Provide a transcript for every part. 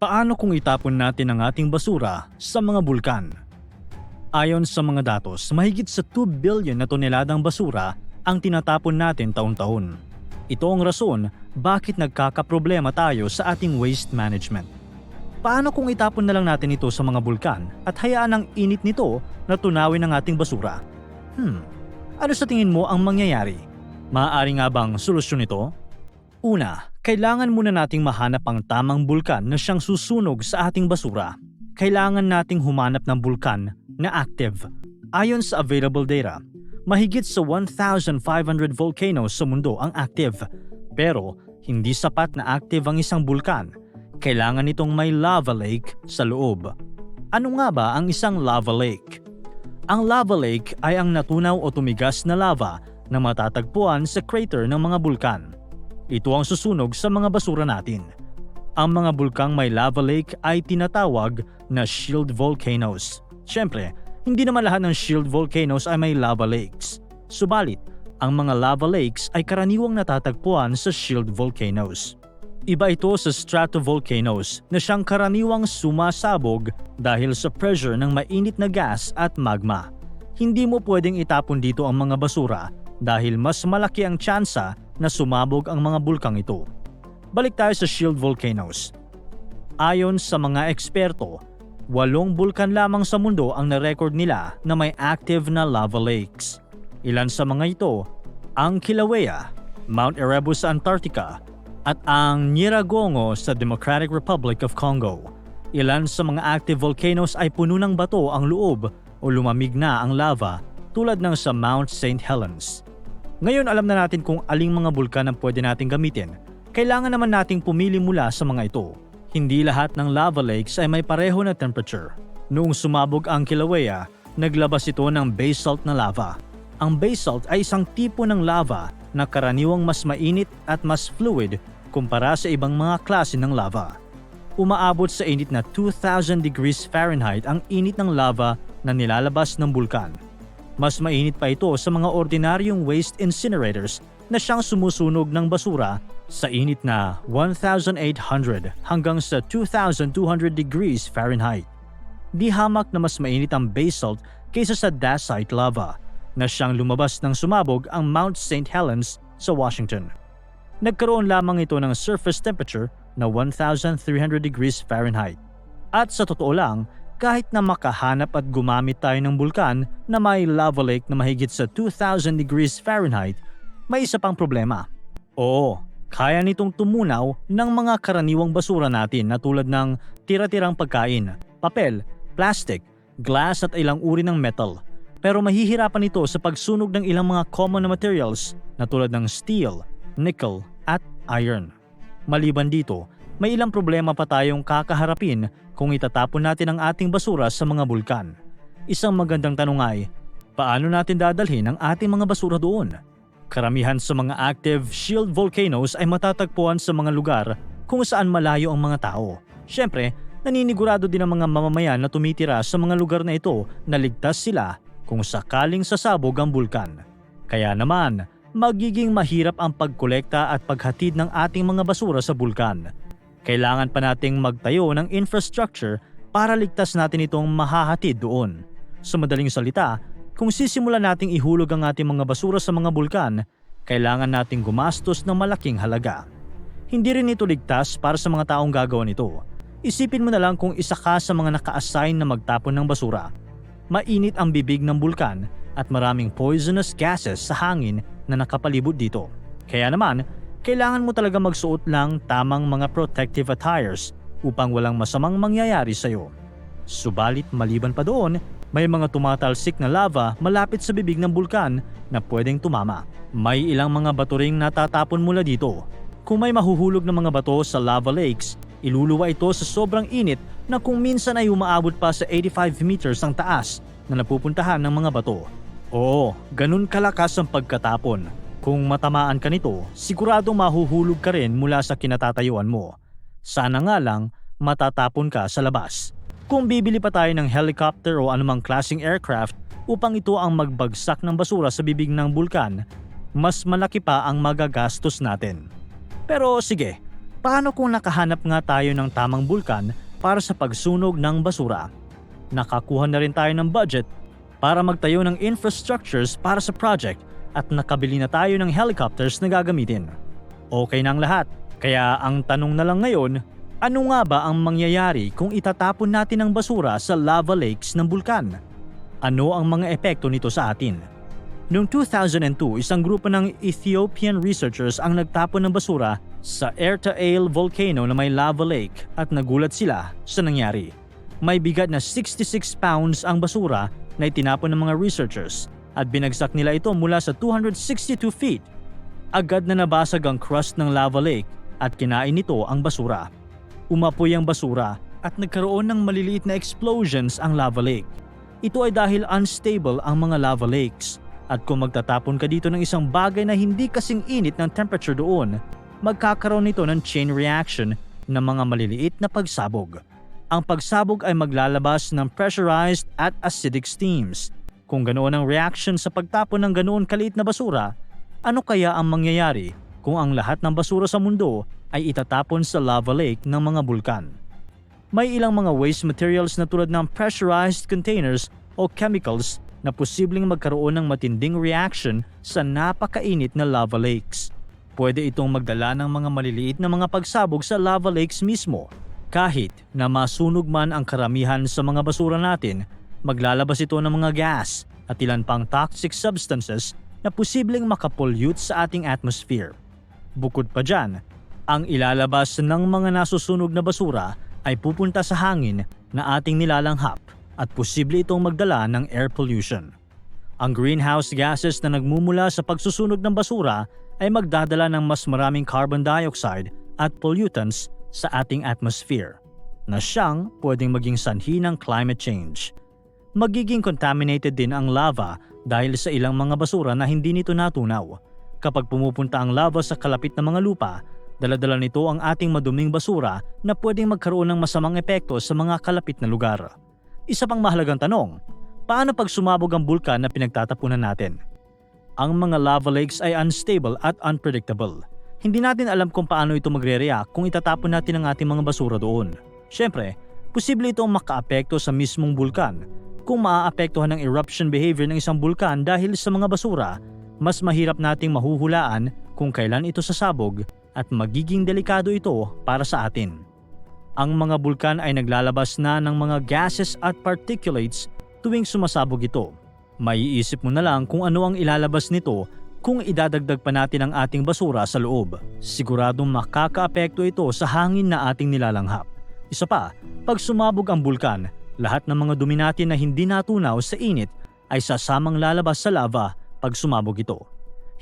Paano kung itapon natin ang ating basura sa mga bulkan? Ayon sa mga datos, mahigit sa 2 billion na toneladang basura ang tinatapon natin taon-taon. Ito ang rason bakit nagkakaproblema tayo sa ating waste management. Paano kung itapon na lang natin ito sa mga bulkan at hayaan ang init nito na tunawin ang ating basura? Hmm, ano sa tingin mo ang mangyayari? Maaari nga bang solusyon ito? Una, kailangan muna nating mahanap ang tamang bulkan na siyang susunog sa ating basura. Kailangan nating humanap ng bulkan na active. Ayon sa available data, mahigit sa 1,500 volcanoes sa mundo ang active. Pero hindi sapat na active ang isang bulkan. Kailangan itong may lava lake sa loob. Ano nga ba ang isang lava lake? Ang lava lake ay ang natunaw o tumigas na lava na matatagpuan sa crater ng mga bulkan. Ito ang susunog sa mga basura natin. Ang mga bulkang may lava lake ay tinatawag na shield volcanoes. Siyempre, hindi naman lahat ng shield volcanoes ay may lava lakes. Subalit, ang mga lava lakes ay karaniwang natatagpuan sa shield volcanoes. Iba ito sa stratovolcanoes na siyang karaniwang sumasabog dahil sa pressure ng mainit na gas at magma. Hindi mo pwedeng itapon dito ang mga basura dahil mas malaki ang tsansa na sumabog ang mga bulkang ito. Balik tayo sa shield volcanoes. Ayon sa mga eksperto, walong bulkan lamang sa mundo ang na-record nila na may active na lava lakes. Ilan sa mga ito, ang Kilauea, Mount Erebus sa Antarctica, at ang Nyiragongo sa Democratic Republic of Congo. Ilan sa mga active volcanoes ay puno ng bato ang loob o lumamig na ang lava tulad ng sa Mount St. Helens. Ngayon alam na natin kung aling mga bulkan ang pwede nating gamitin. Kailangan naman nating pumili mula sa mga ito. Hindi lahat ng lava lakes ay may pareho na temperature. Noong sumabog ang Kilauea, naglabas ito ng basalt na lava. Ang basalt ay isang tipo ng lava na karaniwang mas mainit at mas fluid kumpara sa ibang mga klase ng lava. Umaabot sa init na 2,000 degrees Fahrenheit ang init ng lava na nilalabas ng bulkan. Mas mainit pa ito sa mga ordinaryong waste incinerators na siyang sumusunog ng basura sa init na 1,800 hanggang sa 2,200 degrees Fahrenheit. Di hamak na mas mainit ang basalt kaysa sa dacite lava na siyang lumabas ng sumabog ang Mount St. Helens sa Washington. Nagkaroon lamang ito ng surface temperature na 1,300 degrees Fahrenheit. At sa totoo lang, kahit na makahanap at gumamit tayo ng bulkan na may lava lake na mahigit sa 2,000 degrees Fahrenheit, may isa pang problema. Oo, kaya nitong tumunaw ng mga karaniwang basura natin na tulad ng tira-tirang pagkain, papel, plastic, glass at ilang uri ng metal. Pero mahihirapan ito sa pagsunog ng ilang mga common na materials na tulad ng steel, nickel at iron. Maliban dito, may ilang problema pa tayong kakaharapin kung itatapon natin ang ating basura sa mga bulkan. Isang magandang tanong ay, paano natin dadalhin ang ating mga basura doon? Karamihan sa mga active shield volcanoes ay matatagpuan sa mga lugar kung saan malayo ang mga tao. Siyempre, naninigurado din ang mga mamamayan na tumitira sa mga lugar na ito na ligtas sila kung sakaling sasabog ang bulkan. Kaya naman, magiging mahirap ang pagkolekta at paghatid ng ating mga basura sa bulkan. Kailangan pa nating magtayo ng infrastructure para ligtas natin itong mahahatid doon. Sa madaling salita, kung sisimulan nating ihulog ang ating mga basura sa mga bulkan, kailangan nating gumastos ng malaking halaga. Hindi rin ito ligtas para sa mga taong gagawa nito. Isipin mo na lang kung isa ka sa mga naka-assign na magtapon ng basura. Mainit ang bibig ng bulkan at maraming poisonous gases sa hangin na nakapalibot dito. Kaya naman, kailangan mo talaga magsuot lang tamang mga protective attires upang walang masamang mangyayari sa iyo. Subalit maliban pa doon, may mga tumatalsik na lava malapit sa bibig ng bulkan na pwedeng tumama. May ilang mga baturing natatapon mula dito. Kung may mahuhulog na mga bato sa lava lakes, iluluwa ito sa sobrang init na kung minsan ay umaabot pa sa 85 meters ang taas na napupuntahan ng mga bato. Oo, ganun kalakas ang pagkatapon kung matamaan ka nito, siguradong mahuhulog ka rin mula sa kinatatayuan mo. Sana nga lang, matatapon ka sa labas. Kung bibili pa tayo ng helicopter o anumang klaseng aircraft upang ito ang magbagsak ng basura sa bibig ng bulkan, mas malaki pa ang magagastos natin. Pero sige, Paano kung nakahanap nga tayo ng tamang bulkan para sa pagsunog ng basura? Nakakuha na rin tayo ng budget para magtayo ng infrastructures para sa project at nakabili na tayo ng helicopters na gagamitin. Okay na ang lahat, kaya ang tanong na lang ngayon, ano nga ba ang mangyayari kung itatapon natin ang basura sa lava lakes ng bulkan? Ano ang mga epekto nito sa atin? Noong 2002, isang grupo ng Ethiopian researchers ang nagtapon ng basura sa Ertaale volcano na may lava lake at nagulat sila sa nangyari. May bigat na 66 pounds ang basura na itinapon ng mga researchers at binagsak nila ito mula sa 262 feet. Agad na nabasag ang crust ng lava lake at kinain nito ang basura. Umapoy ang basura at nagkaroon ng maliliit na explosions ang lava lake. Ito ay dahil unstable ang mga lava lakes at kung magtatapon ka dito ng isang bagay na hindi kasing init ng temperature doon, magkakaroon nito ng chain reaction ng mga maliliit na pagsabog. Ang pagsabog ay maglalabas ng pressurized at acidic steams. Kung ganoon ang reaction sa pagtapon ng ganoon kaliit na basura, ano kaya ang mangyayari kung ang lahat ng basura sa mundo ay itatapon sa lava lake ng mga bulkan? May ilang mga waste materials na tulad ng pressurized containers o chemicals na posibleng magkaroon ng matinding reaction sa napakainit na lava lakes. Pwede itong magdala ng mga maliliit na mga pagsabog sa lava lakes mismo. Kahit na masunog man ang karamihan sa mga basura natin, maglalabas ito ng mga gas at ilan pang toxic substances na posibleng makapollute sa ating atmosphere. Bukod pa dyan, ang ilalabas ng mga nasusunog na basura ay pupunta sa hangin na ating nilalanghap at posible itong magdala ng air pollution. Ang greenhouse gases na nagmumula sa pagsusunog ng basura ay magdadala ng mas maraming carbon dioxide at pollutants sa ating atmosphere na siyang pwedeng maging sanhi ng climate change. Magiging contaminated din ang lava dahil sa ilang mga basura na hindi nito natunaw. Kapag pumupunta ang lava sa kalapit na mga lupa, daladala nito ang ating maduming basura na pwedeng magkaroon ng masamang epekto sa mga kalapit na lugar. Isa pang mahalagang tanong, paano pag sumabog ang bulkan na pinagtatapunan natin? Ang mga lava lakes ay unstable at unpredictable. Hindi natin alam kung paano ito magre-react kung itatapon natin ang ating mga basura doon. Siyempre, posible itong makaapekto sa mismong bulkan. Kung maaapektuhan ng eruption behavior ng isang bulkan dahil sa mga basura, mas mahirap nating mahuhulaan kung kailan ito sasabog at magiging delikado ito para sa atin ang mga bulkan ay naglalabas na ng mga gases at particulates tuwing sumasabog ito. Maiisip mo na lang kung ano ang ilalabas nito kung idadagdag pa natin ang ating basura sa loob. Siguradong makakaapekto ito sa hangin na ating nilalanghap. Isa pa, pag sumabog ang bulkan, lahat ng mga dumi natin na hindi natunaw sa init ay sasamang lalabas sa lava pag sumabog ito.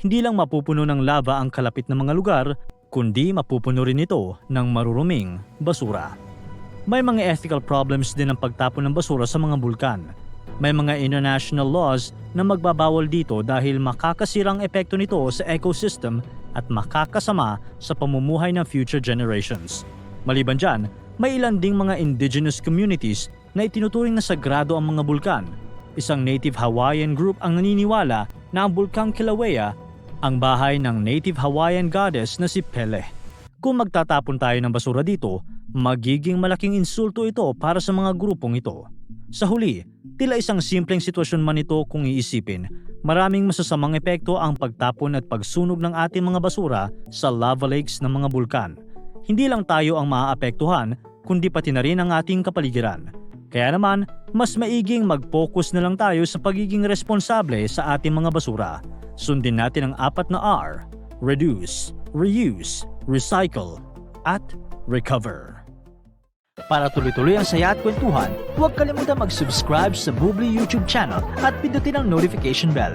Hindi lang mapupuno ng lava ang kalapit na mga lugar, kundi mapupuno rin ito ng maruruming basura. May mga ethical problems din ang pagtapon ng basura sa mga bulkan. May mga international laws na magbabawal dito dahil makakasirang epekto nito sa ecosystem at makakasama sa pamumuhay ng future generations. Maliban dyan, may ilan ding mga indigenous communities na itinuturing na sagrado ang mga bulkan. Isang native Hawaiian group ang naniniwala na ang bulkang Kilauea ang bahay ng native Hawaiian goddess na si Pele. Kung magtatapon tayo ng basura dito, magiging malaking insulto ito para sa mga grupong ito. Sa huli, tila isang simpleng sitwasyon man ito kung iisipin, maraming masasamang epekto ang pagtapon at pagsunog ng ating mga basura sa lava lakes ng mga bulkan. Hindi lang tayo ang maaapektuhan, kundi pati na rin ang ating kapaligiran. Kaya naman, mas maiging mag-focus na lang tayo sa pagiging responsable sa ating mga basura. Sundin natin ang apat na R, reduce, reuse, recycle, at recover. Para tuloy-tuloy ang saya at kwentuhan, huwag kalimutan mag-subscribe sa Bubly YouTube channel at pindutin ang notification bell.